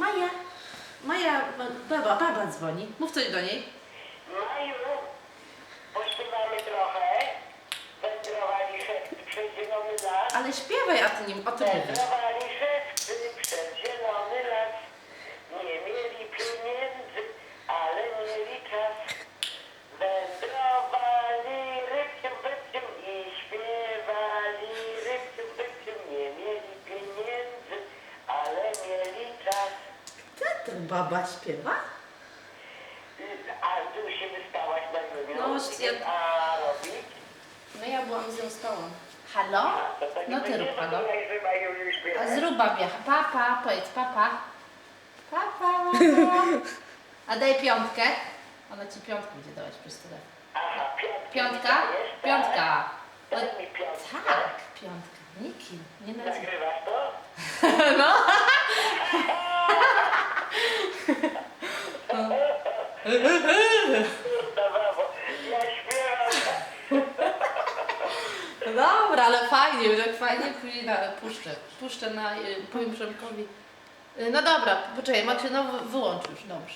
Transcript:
Maja, Maja, baba, baba dzwoni. Mów coś do niej. Maju, pośpiewamy trochę. Wędrowali szewcy przez zielony las. Ale śpiewaj, a ty nie o tym mówisz. Wędrowali szewcy przez zielony las. Nie mieli pieniędzy, ale mieli czas. Baba śpiewa? A tu się wyspałaś na drugie. No, ja- A robić? No ja byłam z nią stałą. Halo? To tak No ty rób halo. już. A zrób babia. Papa, powiedz papa. Papa. A daj piątkę. Ona ci piątkę będzie dawać przez telefon. Aha, piątka. Piątka? Jest, Piątka. Tak? Daj mi piątkę. Tak, piątka. Niki, nie nazywa. Nagrywasz to? No. Śpiewam. Dobra, ale fajnie, tak fajnie później na, puszczę. Puszczę na, y, powiem Przemkowi. Y, No dobra, poczekaj, Macie, no wy- wyłącz już, dobrze.